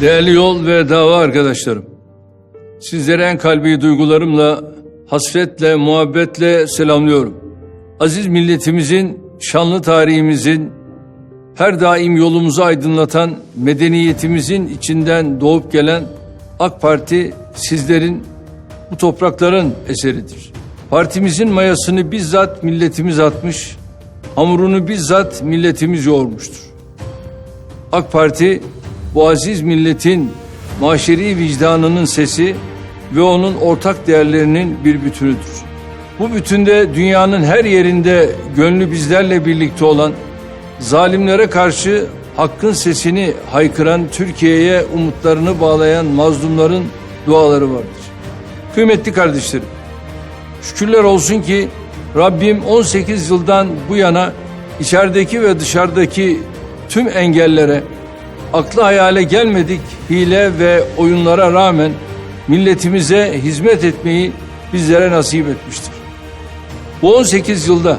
Değerli yol ve dava arkadaşlarım. Sizleri en kalbi duygularımla, hasretle, muhabbetle selamlıyorum. Aziz milletimizin, şanlı tarihimizin, her daim yolumuzu aydınlatan medeniyetimizin içinden doğup gelen AK Parti sizlerin, bu toprakların eseridir. Partimizin mayasını bizzat milletimiz atmış, hamurunu bizzat milletimiz yoğurmuştur. AK Parti bu aziz milletin maşeri vicdanının sesi ve onun ortak değerlerinin bir bütünüdür. Bu bütünde dünyanın her yerinde gönlü bizlerle birlikte olan, zalimlere karşı hakkın sesini haykıran Türkiye'ye umutlarını bağlayan mazlumların duaları vardır. Kıymetli kardeşlerim, şükürler olsun ki Rabbim 18 yıldan bu yana içerideki ve dışarıdaki tüm engellere, aklı hayale gelmedik hile ve oyunlara rağmen milletimize hizmet etmeyi bizlere nasip etmiştir. Bu 18 yılda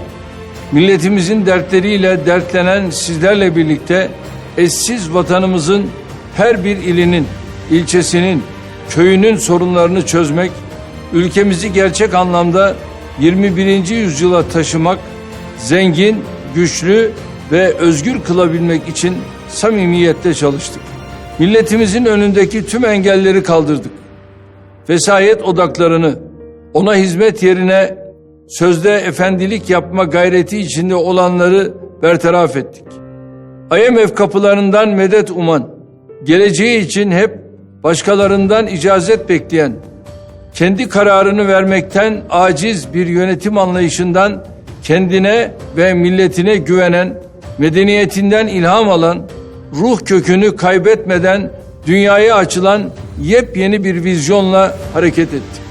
milletimizin dertleriyle dertlenen sizlerle birlikte eşsiz vatanımızın her bir ilinin, ilçesinin, köyünün sorunlarını çözmek, ülkemizi gerçek anlamda 21. yüzyıla taşımak, zengin, güçlü ve özgür kılabilmek için samimiyetle çalıştık. Milletimizin önündeki tüm engelleri kaldırdık. Vesayet odaklarını ona hizmet yerine sözde efendilik yapma gayreti içinde olanları bertaraf ettik. IMF kapılarından medet uman, geleceği için hep başkalarından icazet bekleyen, kendi kararını vermekten aciz bir yönetim anlayışından kendine ve milletine güvenen, medeniyetinden ilham alan, ruh kökünü kaybetmeden dünyaya açılan yepyeni bir vizyonla hareket ettik.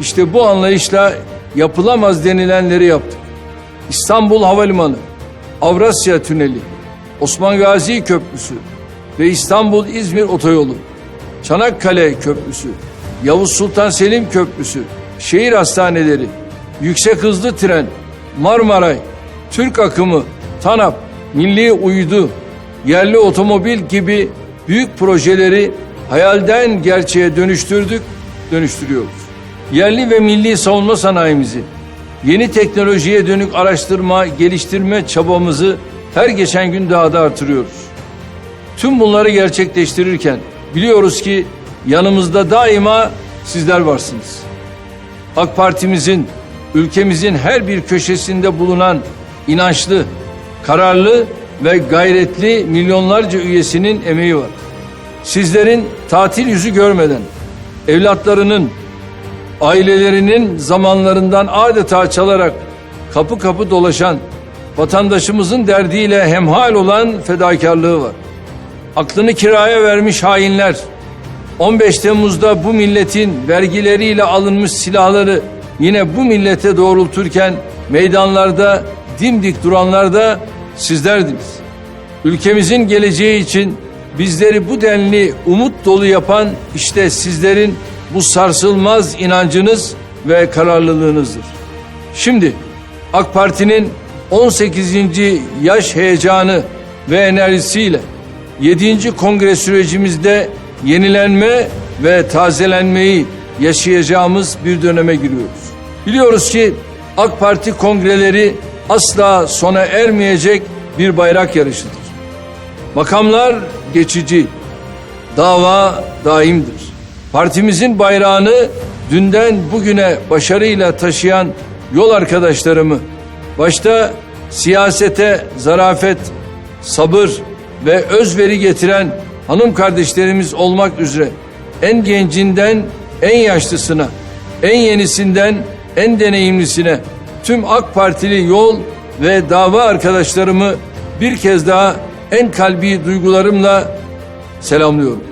İşte bu anlayışla yapılamaz denilenleri yaptık. İstanbul Havalimanı, Avrasya Tüneli, Osman Gazi Köprüsü ve İstanbul-İzmir Otoyolu, Çanakkale Köprüsü, Yavuz Sultan Selim Köprüsü, şehir hastaneleri, yüksek hızlı tren, Marmaray, Türk akımı, TANAP, Milli Uydu, yerli otomobil gibi büyük projeleri hayalden gerçeğe dönüştürdük, dönüştürüyoruz. Yerli ve milli savunma sanayimizi, yeni teknolojiye dönük araştırma, geliştirme çabamızı her geçen gün daha da artırıyoruz. Tüm bunları gerçekleştirirken biliyoruz ki yanımızda daima sizler varsınız. AK Partimizin ülkemizin her bir köşesinde bulunan inançlı, kararlı ve gayretli milyonlarca üyesinin emeği var. Sizlerin tatil yüzü görmeden evlatlarının, ailelerinin zamanlarından adeta çalarak kapı kapı dolaşan vatandaşımızın derdiyle hemhal olan fedakarlığı var. Aklını kiraya vermiş hainler 15 Temmuz'da bu milletin vergileriyle alınmış silahları yine bu millete doğrulturken meydanlarda dimdik duranlar da sizlerdiniz. Ülkemizin geleceği için bizleri bu denli umut dolu yapan işte sizlerin bu sarsılmaz inancınız ve kararlılığınızdır. Şimdi AK Parti'nin 18. yaş heyecanı ve enerjisiyle 7. kongre sürecimizde yenilenme ve tazelenmeyi yaşayacağımız bir döneme giriyoruz. Biliyoruz ki AK Parti kongreleri asla sona ermeyecek bir bayrak yarışıdır. Makamlar geçici, dava daimdir. Partimizin bayrağını dünden bugüne başarıyla taşıyan yol arkadaşlarımı, başta siyasete zarafet, sabır ve özveri getiren hanım kardeşlerimiz olmak üzere en gencinden en yaşlısına, en yenisinden en deneyimlisine tüm AK Partili yol ve dava arkadaşlarımı bir kez daha en kalbi duygularımla selamlıyorum.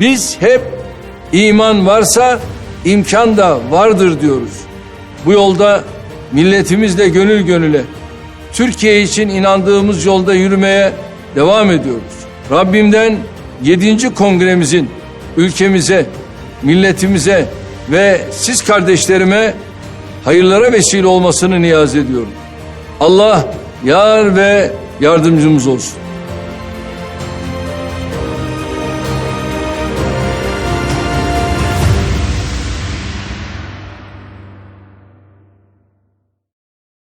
Biz hep iman varsa imkan da vardır diyoruz. Bu yolda milletimizle gönül gönüle Türkiye için inandığımız yolda yürümeye devam ediyoruz. Rabbimden 7. kongremizin ülkemize, milletimize ve siz kardeşlerime hayırlara vesile olmasını niyaz ediyorum. Allah yar ve yardımcımız olsun.